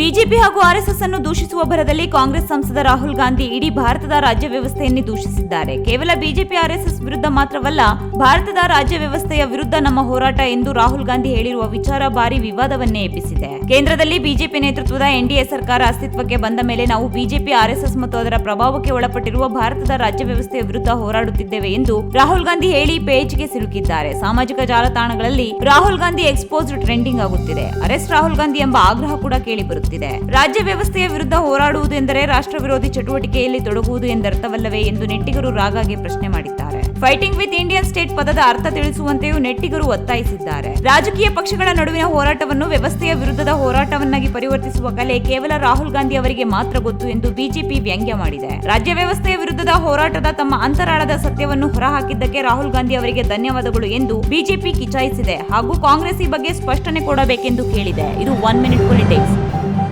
BJP ಹಾಗೂ RSS ಅನ್ನು ದೂಷಿಸುವ ಭರದಲ್ಲಿ ಕಾಂಗ್ರೆಸ್ ಸಂಸದ ರಾಹುಲ್ ಗಾಂಧಿ ಇಡೀ ಭಾರತದ ರಾಜ್ಯ ವ್ಯವಸ್ಥೆಯನ್ನೇ ದೂಷಿಸಿದ್ದಾರೆ. ಕೇವಲ ಬಿಜೆಪಿ ಆರ್ಎಸ್ಎಸ್ ವಿರುದ್ಧ ಮಾತ್ರವಲ್ಲ, ಭಾರತದ ರಾಜ್ಯ ವ್ಯವಸ್ಥೆಯ ವಿರುದ್ಧ ನಮ್ಮ ಹೋರಾಟ ಎಂದು ರಾಹುಲ್ ಗಾಂಧಿ ಹೇಳಿರುವ ವಿಚಾರ ಭಾರಿ ವಿವಾದವನ್ನೇ ಎಬ್ಬಿಸಿದೆ. ಕೇಂದ್ರದಲ್ಲಿ ಬಿಜೆಪಿ ನೇತೃತ್ವದ ಎನ್ಡಿಎ ಸರ್ಕಾರ ಅಸ್ತಿತ್ವಕ್ಕೆ ಬಂದ ಮೇಲೆ ನಾವು ಬಿಜೆಪಿ, ಆರ್ಎಸ್ಎಸ್ ಮತ್ತು ಅದರ ಪ್ರಭಾವಕ್ಕೆ ಒಳಪಟ್ಟಿರುವ ಭಾರತದ ರಾಜ್ಯ ವ್ಯವಸ್ಥೆಯ ವಿರುದ್ಧ ಹೋರಾಡುತ್ತಿದ್ದೇವೆ ಎಂದು ರಾಹುಲ್ ಗಾಂಧಿ ಹೇಳಿ ಪೇಜ್ಗೆ ಸಿಲುಕಿದ್ದಾರೆ. ಸಾಮಾಜಿಕ ಜಾಲತಾಣಗಳಲ್ಲಿ ರಾಹುಲ್ ಗಾಂಧಿ ಎಕ್ಸ್ಪೋಸ್ಡ್ ಟ್ರೆಂಡಿಂಗ್ ಆಗುತ್ತಿದೆ. ಅರೆಸ್ಟ್ ರಾಹುಲ್ ಗಾಂಧಿ ಎಂಬ ಆಗ್ರಹ ಕೂಡ ಕೇಳಿ ಬರುತ್ತಿದೆ ರಾಜ್ಯ ವ್ಯವಸ್ಥೆಯ ವಿರುದ್ಧ ಹೋರಾಡುವುದು ಎಂದರೆ ರಾಷ್ಟ್ರ ವಿರೋಧಿ ಚಟುವಟಿಕೆಯಲ್ಲಿ ತೊಡಗುವುದು ಎಂದರ್ಥವಲ್ಲವೇ ಎಂದು ನೆಟ್ಟಿಗರು ರಾಗಾಗಿ ಪ್ರಶ್ನೆ ಮಾಡಿದ್ದಾರೆ. ಫೈಟಿಂಗ್ ವಿತ್ ಇಂಡಿಯನ್ ಸ್ಟೇಟ್ ಪದದ ಅರ್ಥ ತಿಳಿಸುವಂತೆಯೂ ನೆಟ್ಟಿಗರು ಒತ್ತಾಯಿಸಿದ್ದಾರೆ. ರಾಜಕೀಯ ಪಕ್ಷಗಳ ನಡುವಿನ ಹೋರಾಟವನ್ನು ವ್ಯವಸ್ಥೆಯ ವಿರುದ್ಧದ ಹೋರಾಟವನ್ನಾಗಿ ಪರಿವರ್ತಿಸುವ ಕಲೆ ಕೇವಲ ರಾಹುಲ್ ಗಾಂಧಿ ಅವರಿಗೆ ಮಾತ್ರ ಗೊತ್ತು ಎಂದು ಬಿಜೆಪಿ ವ್ಯಂಗ್ಯ ಮಾಡಿದೆ. ರಾಜ್ಯ ವ್ಯವಸ್ಥೆಯ ವಿರುದ್ಧದ ಹೋರಾಟದ ತಮ್ಮ ಅಂತರಾಳದ ಸತ್ಯವನ್ನು ಹೊರಹಾಕಿದ್ದಕ್ಕೆ ರಾಹುಲ್ ಗಾಂಧಿ ಅವರಿಗೆ ಧನ್ಯವಾದಗಳು ಎಂದು ಬಿಜೆಪಿ ಕಿಚಾಯಿಸಿದೆ ಹಾಗೂ ಕಾಂಗ್ರೆಸ್ ಈ ಬಗ್ಗೆ ಸ್ಪಷ್ಟನೆ ಕೊಡಬೇಕೆಂದು ಕೇಳಿದೆ. ಇದು ಒನ್ ಮಿನಿಟ್ ಪೊಲಿಟಿಕ್ಸ್